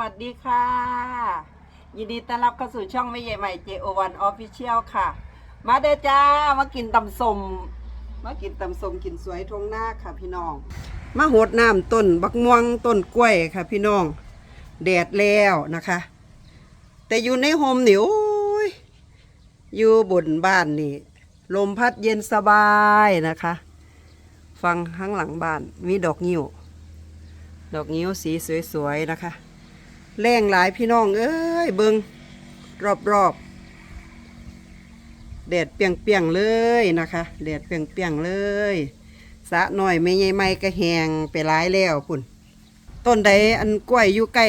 วัสดีค่ะ ยินดีต้อนรับเข้าสู่ช่องไม่ใหญ่ใหม่ JO1 Official ค่ะ มาเด้อจ้ามากินตำสมมากินตำสมกินสวยทงหน้าค่ะพี่น้อง มาหดน้ำต้นบักม่วงต้นกล้วยค่ะ พี่น้องแดดแล้วนะคะ แต่อยู่ในโฮมนี่โอ้ยอยู่บนบ้านนี่ลมพัดเย็นสบายนะคะ ฟังข้างหลังบ้านมีดอกงิ้วดอกงิ้วสีสวยๆนะคะ แรงหลายพี่น้อง เอ้ยเบิงรอบๆแดดเปรียงๆเลยนะคะแดดเปรียงๆเลยสะหน่อยไม่ใหญ่ไม่ก็แหงไปหลายแล้วพุ่นต้นใดอันกล้วยอยู่ใกล้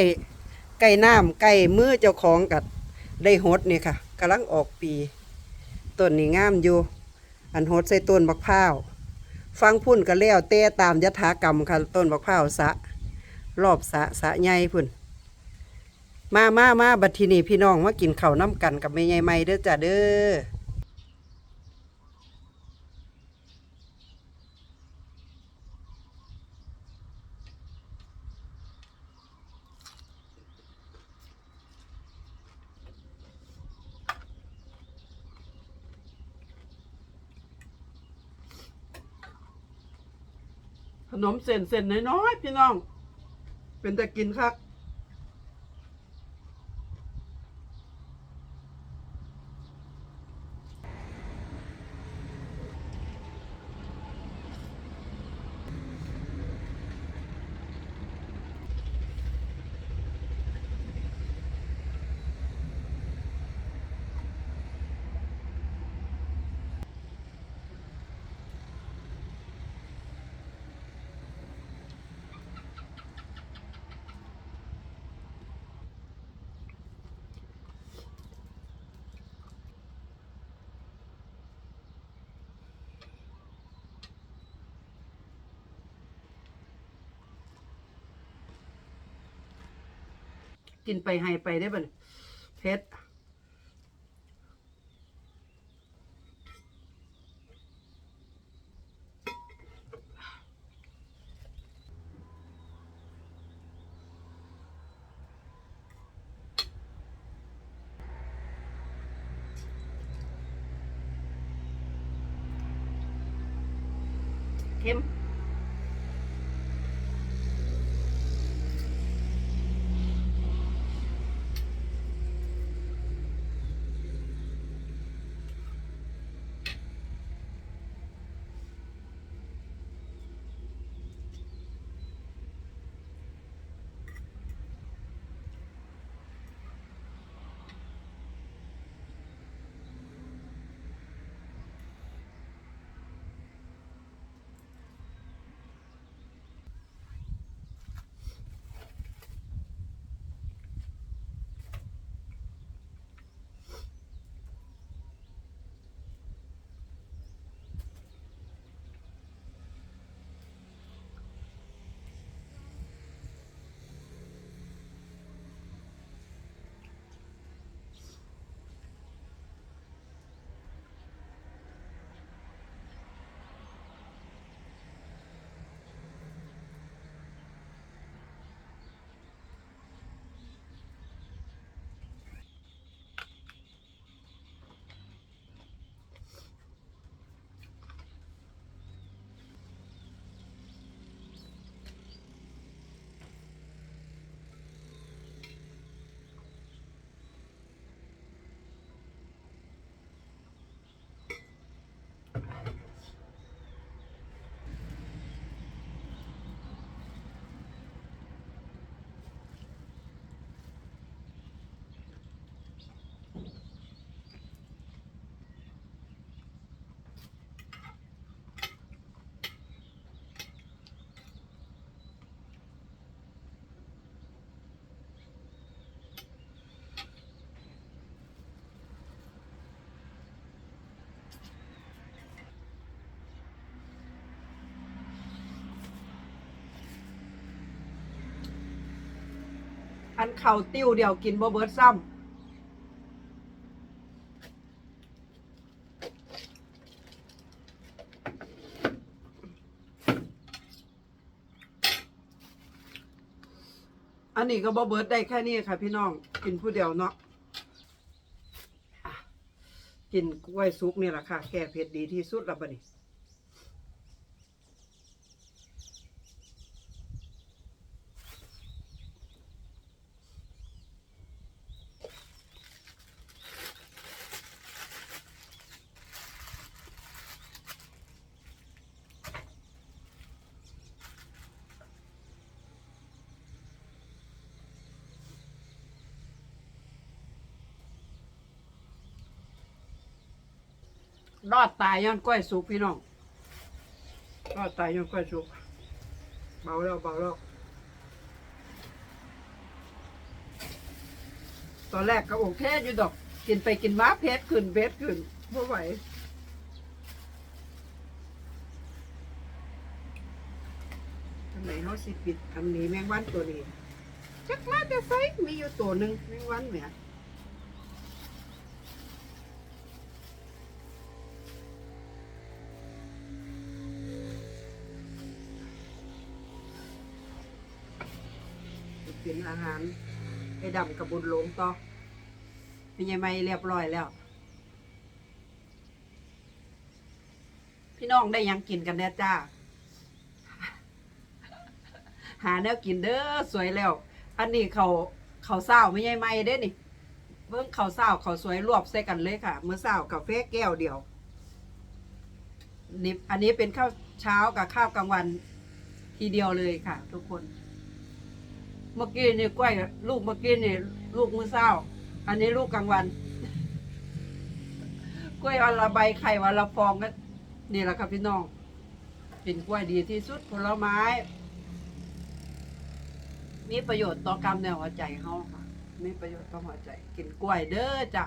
ใกล้น้ำใกล้มือเจ้าของกัดได้หดนี่ค่ะกำลังออกปีต้นนี่งามอยู่ อันหดใส่ต้นบักพร้าวฟังพุ่นก็แล้วเต้ตามยถากรรมค่ะต้นบักพร้าวสะ รอบสะสะใหญ่พุ่น มามามาบัดทีนี้พี่น้องมากินข้าวน้ำกันกับแม่ใหญ่ไม่เด้อจ้ะเด้อขนมเส้นเส้นน้อยๆพี่น้อง เป็นแต่กินคัก กินไปให้ไปได้บ่เนี่ยเผ็ดเค็มันเข่าติ้วเดียวกินบ่เบิดซ้ำอันนี้ก็บ่เบิดได้แค่นี้ค่ะพี่น้องกินผู้เดียวเนาะกินกล้วยสุกนี่แหละค่ะ แก้เผ็ดดีที่สุดและบัดนี้ รอดตายย้อนกล้วยสุกพี่น้องรอดตายย้อนกล้วยสุกเบาแล้วเบาแล้วตอนแรกก็โอเคอยู่ดอก กินไปกินมาเพชรขึ้นเพชรขึ้นไม่ไหวอันไหนเขาสิปิดอันนี้แมงวันตัวนี้จักมาจะใส่มีอยู่ตัวหนึ่งแมงวันเนี่ย กินอาหารไอ้ดำกับบุญหลงต่อเป็นยังไงเรียบร้อยแล้ว พี่น้องได้ยังกินกันแน่จ้า หาแนวกินเด้อสวยแล้ว อันนี้เขาเขาเศร้าไม่ใช่ไหมเด้นี่เบิ่งเขาเศร้าเขาสวยรวบใส่กันเลยค่ะ เมื่อเศร้ากาแฟแก้วเดียวนี่อันนี้เป็นข้าวเช้ากับข้าวกลางวันทีเดียวเลยค่ะ ทุกคน เมื่อกี้นี่กล้วยลูกเมื่อกี้นี่ ลูกมื้อเช้า อันนี้ลูกกลางวัน กล้วยวันละใบไข่วันละฟองก็นี่แหละครับพี่น้องเป็นกล้วยดีที่สุดผลไม้ มีประโยชน์ต่อกรรมแนวหัวใจเฮาค่ะ มีประโยชน์ต่อหัวใจ กินกล้วยเด้อจ้ะ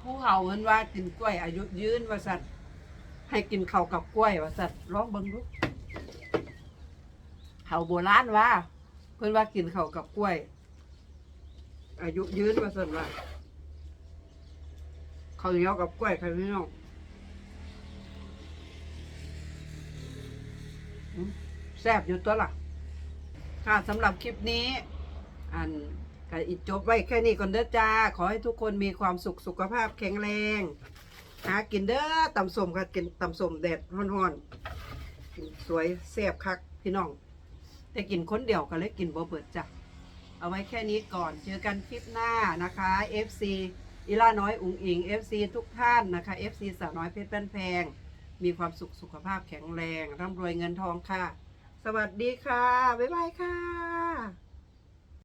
ผู้เฒ่าเห็นว่ากินกล้วยอายุยืนว่าสัตว์ ให้กินข้าวกับกล้วยว่าสัตว์ร้องเบิ่งลูกเฒ่าโบราณว่า เพิ่นว่ากินข้าวกับกล้วย อายุยืนว่าสัตว์ว่าข้าวเหนียวกับกล้วยใค่ะพี่น้องแซ่บอยู่ตัวล่ะ ค่ะสำหรับคลิปนี้ อันก็อิจบไว้แค่นี้ก่อนเด้อจ้า ขอให้ทุกคนมีความสุขสุขภาพแข็งแรง หากินเด้อตำส้มค่ะกินตำส้มแดดร้อนๆกินสวยแซ่บคักพี่น้อง แต่กินคนเดียวก็เลยกินบ่เบิดจ้ะเอาไว้แค่นี้ก่อนเจอกันคลิปหน้านะคะ FC อีล่าน้อยอุ๋งอิง FC ทุกท่านนะคะ FC สาวน้อยเพชรบ้นแพง มีความสุขสุขภาพแข็งแรงร่ำรวยเงินทองค่ะ สวัสดีค่ะ บ๊ายบายค่ะ